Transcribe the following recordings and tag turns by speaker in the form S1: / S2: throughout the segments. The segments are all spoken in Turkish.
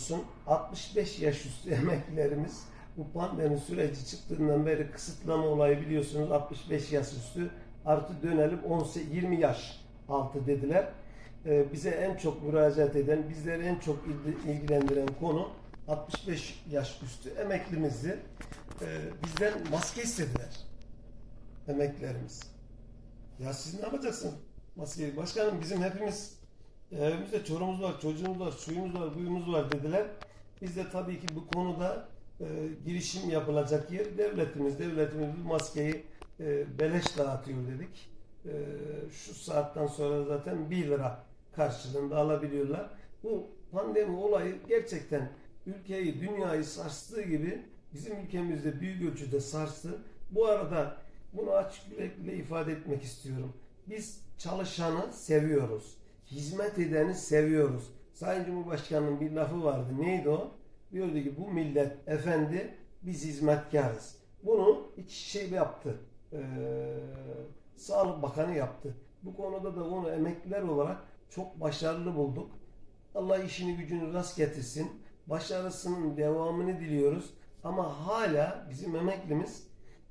S1: olsun 65 yaş üstü emeklilerimiz bu pandemi süreci çıktığından beri kısıtlama olayı biliyorsunuz 65 yaş üstü artı dönelim 18, 20 yaş altı dediler. Ee, bize en çok müracaat eden, bizleri en çok ilgi- ilgilendiren konu 65 yaş üstü emeklimizdi. Ee, bizden maske istediler emeklilerimiz. Ya siz ne yapacaksınız maskeyi? Başkanım bizim hepimiz evimizde çorumuz var, çocuğumuz var, suyumuz var, buyumuz var dediler. Biz de tabii ki bu konuda e, girişim yapılacak yer devletimiz. Devletimiz bu maskeyi e, beleş dağıtıyor dedik. E, şu saatten sonra zaten 1 lira karşılığında alabiliyorlar. Bu pandemi olayı gerçekten ülkeyi, dünyayı sarstığı gibi bizim ülkemizde büyük ölçüde sarstı. Bu arada bunu açık yürekli ifade etmek istiyorum. Biz çalışanı seviyoruz. Hizmet edeni seviyoruz. Sayın Cumhurbaşkanı'nın bir lafı vardı. Neydi o? Diyordu ki bu millet efendi, biz hizmetkarız. Bunu iki şey yaptı. Ee, Sağlık Bakanı yaptı. Bu konuda da onu emekliler olarak çok başarılı bulduk. Allah işini gücünü rast getirsin. Başarısının devamını diliyoruz. Ama hala bizim emeklimiz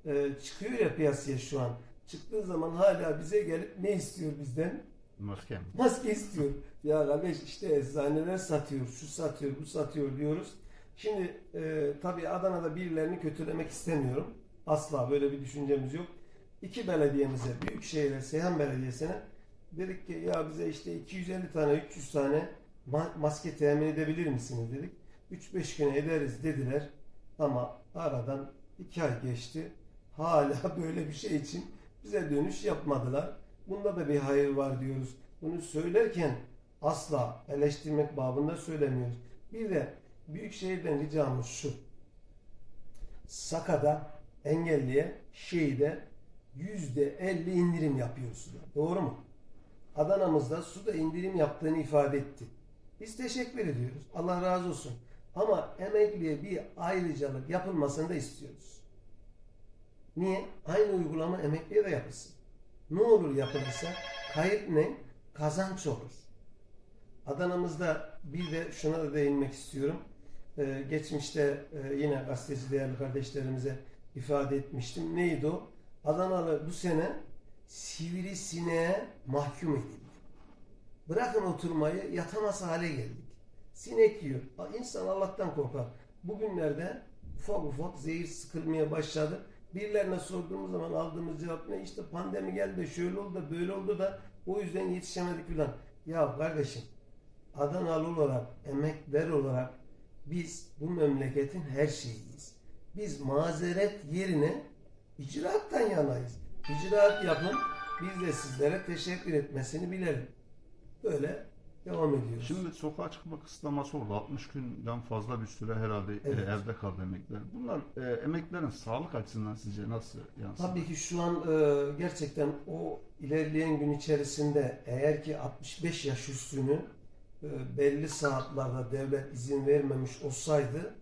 S1: e, çıkıyor ya piyasaya şu an. Çıktığı zaman hala bize gelip ne istiyor bizden?
S2: Maske mi?
S1: Maske istiyor. Ya kardeş işte eczaneler satıyor, şu satıyor, bu satıyor diyoruz. Şimdi e, tabii Adana'da birilerini kötülemek istemiyorum. Asla böyle bir düşüncemiz yok. İki belediyemize, Büyükşehir'e, Seyhan Belediyesi'ne dedik ki ya bize işte 250 tane, 300 tane ma- maske temin edebilir misiniz dedik. 3-5 güne ederiz dediler. Ama aradan 2 ay geçti. Hala böyle bir şey için bize dönüş yapmadılar. Bunda da bir hayır var diyoruz. Bunu söylerken asla eleştirmek babında söylemiyoruz. Bir de Büyükşehir'den ricamız şu. Sakada, engelliye, şeyde yüzde elli indirim yapıyorsunuz. Doğru mu? Adana'mızda suda indirim yaptığını ifade etti. Biz teşekkür ediyoruz. Allah razı olsun. Ama emekliye bir ayrıcalık yapılmasını da istiyoruz. Niye? Aynı uygulama emekliye de yapılsın. Ne olur yapılırsa kayıp ne? Kazanç olur. Adana'mızda bir de şuna da değinmek istiyorum. Ee, geçmişte e, yine gazeteci değerli kardeşlerimize ifade etmiştim. Neydi o? Adanalı bu sene sivrisineğe mahkum edildi. Bırakın oturmayı yatamaz hale geldik. Sinek yiyor. İnsan Allah'tan korkar. Bugünlerde ufak ufak zehir sıkılmaya başladı. Birilerine sorduğumuz zaman aldığımız cevap ne? İşte pandemi geldi şöyle oldu da böyle oldu da o yüzden yetişemedik filan. Ya kardeşim Adanalı olarak, emekler olarak biz bu memleketin her şeyiyiz. Biz mazeret yerine icraattan yanayız. İcraat yapın, biz de sizlere teşekkür etmesini bilelim. Böyle devam ediyoruz.
S2: Şimdi sokağa çıkma kısıtlaması oldu. 60 günden fazla bir süre herhalde e,
S1: Evet.
S2: evde kaldı emekliler. Bunlar e, emeklilerin sağlık açısından sizce nasıl yansır?
S1: Tabii ki şu an e, gerçekten o ilerleyen gün içerisinde eğer ki 65 yaş üstünü e, belli saatlerde devlet izin vermemiş olsaydı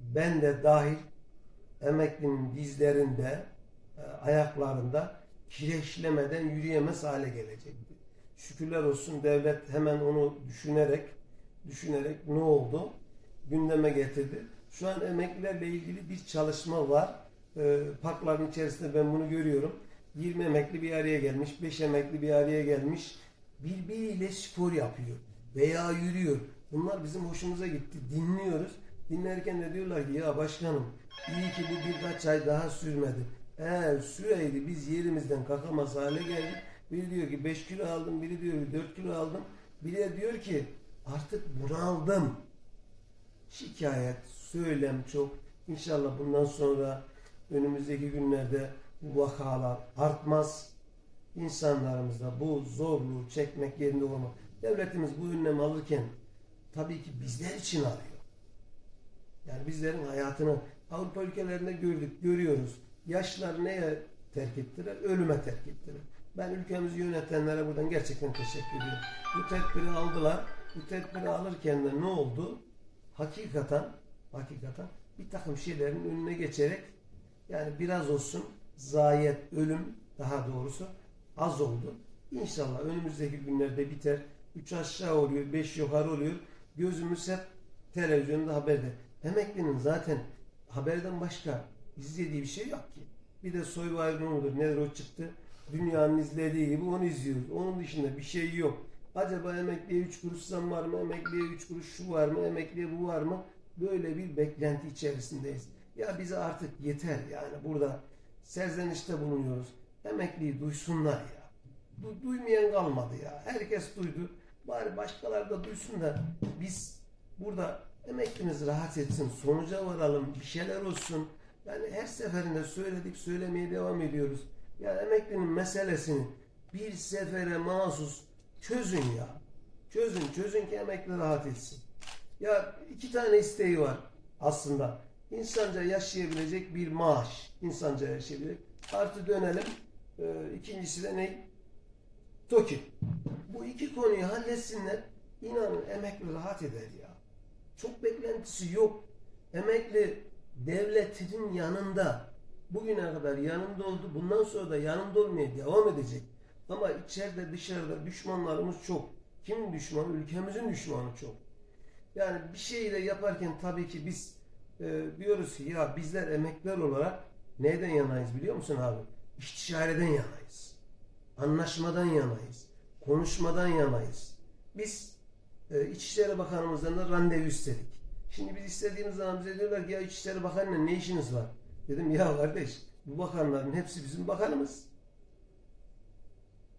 S1: ben de dahil emeklinin dizlerinde, e, ayaklarında kireçlemeden yürüyemez hale gelecekti. Şükürler olsun devlet hemen onu düşünerek düşünerek ne oldu? Gündeme getirdi. Şu an emeklilerle ilgili bir çalışma var. Ee, parkların içerisinde ben bunu görüyorum. 20 emekli bir araya gelmiş, 5 emekli bir araya gelmiş. Birbiriyle spor yapıyor veya yürüyor. Bunlar bizim hoşumuza gitti. Dinliyoruz. Dinlerken de diyorlar ki ya başkanım iyi ki bu birkaç ay daha sürmedi. Eğer süreydi biz yerimizden kalkamaz hale geldik. Biri diyor ki 5 kilo aldım, biri diyor ki 4 kilo aldım. Biri de diyor ki artık bunaldım. Şikayet, söylem çok. İnşallah bundan sonra önümüzdeki günlerde bu vakalar artmaz. İnsanlarımızda bu zorluğu çekmek yerinde olmak. Devletimiz bu önlemi alırken tabii ki bizler için alıyor. Yani bizlerin hayatını Avrupa ülkelerinde gördük, görüyoruz. Yaşlar neye terk ettiler? Ölüme terk ettiler. Ben ülkemizi yönetenlere buradan gerçekten teşekkür ediyorum. Bu tedbiri aldılar. Bu tedbiri alırken de ne oldu? Hakikaten, hakikaten bir takım şeylerin önüne geçerek yani biraz olsun zayiat, ölüm daha doğrusu az oldu. İnşallah önümüzdeki günlerde biter. Üç aşağı oluyor, beş yukarı oluyor. Gözümüz hep televizyonda haberde. Emeklinin zaten haberden başka izlediği bir şey yok ki. Bir de Survivor mudur nedir o çıktı. Dünyanın izlediği gibi onu izliyoruz. Onun dışında bir şey yok. Acaba emekliye 3 kuruş zam var mı? Emekliye 3 kuruş şu var mı? Emekliye bu var mı? Böyle bir beklenti içerisindeyiz. Ya bize artık yeter yani burada serzenişte bulunuyoruz. Emekliyi duysunlar ya. Du- duymayan kalmadı ya. Herkes duydu. Bari başkaları da duysun da biz burada emeklimiz rahat etsin, sonuca varalım, bir şeyler olsun. Yani her seferinde söyledik, söylemeye devam ediyoruz. Ya emeklinin meselesini bir sefere mahsus çözün ya. Çözün, çözün ki emekli rahat etsin. Ya iki tane isteği var aslında. İnsanca yaşayabilecek bir maaş. İnsanca yaşayabilecek. Artı dönelim. Ee, ikincisi de ne? TOKİ. Bu iki konuyu halletsinler. İnanın emekli rahat eder ya. Çok beklentisi yok. Emekli devletinin yanında bugüne kadar yanında oldu. Bundan sonra da yanında olmaya devam edecek. Ama içeride dışarıda düşmanlarımız çok. Kimin düşmanı? Ülkemizin düşmanı çok. Yani bir şeyi de yaparken tabii ki biz e, diyoruz ki ya bizler emekliler olarak neyden yanayız biliyor musun abi? İstişareden yanayız. Anlaşmadan yanayız. Konuşmadan yanayız. Biz e, İçişleri Bakanımızdan da randevu istedik. Şimdi biz istediğimiz zaman bize diyorlar ki ya İçişleri Bakanı'yla ne işiniz var? Dedim ya kardeş bu bakanların hepsi bizim bakanımız.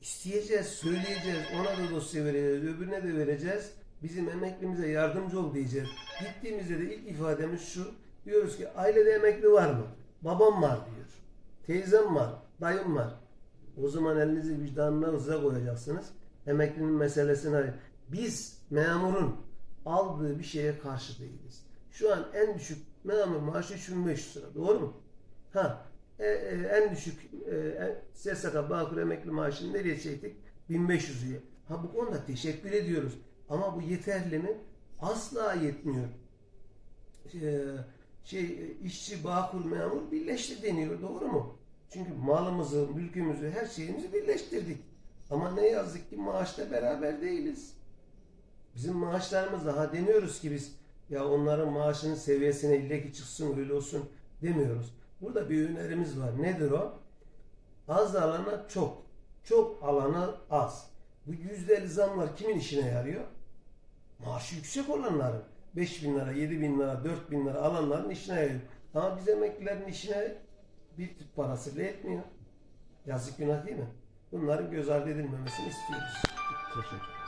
S1: İsteyeceğiz, söyleyeceğiz, ona da dosya vereceğiz, öbürüne de vereceğiz. Bizim emeklimize yardımcı ol diyeceğiz. Gittiğimizde de ilk ifademiz şu. Diyoruz ki ailede emekli var mı? Babam var diyor. Teyzem var, dayım var. O zaman elinizi vicdanınıza koyacaksınız. Emeklinin meselesini arayın. Biz memurun aldığı bir şeye karşı değiliz. Şu an en düşük memur maaşı 3500 lira. Doğru mu? Ha, e, e, en düşük e, SSK Bağkur emekli maaşını nereye çektik? 1500 liraya. Ha bu konuda teşekkür ediyoruz. Ama bu yeterli mi? Asla yetmiyor. Ee, şey işçi Bağkur memur birleşti deniyor. Doğru mu? Çünkü malımızı, mülkümüzü, her şeyimizi birleştirdik. Ama ne yazık ki maaşta beraber değiliz. Bizim maaşlarımız daha demiyoruz ki biz ya onların maaşının seviyesine ille çıksın öyle olsun demiyoruz. Burada bir önerimiz var. Nedir o? Az alana çok. Çok alana az. Bu yüzde zamlar kimin işine yarıyor? Maaşı yüksek olanların. 5 bin lira, 7 bin lira, 4 bin lira alanların işine yarıyor. Ama biz emeklilerin işine bir tüp parası bile etmiyor. Yazık günah değil mi? Bunların göz ardı edilmemesini istiyoruz.
S2: Teşekkür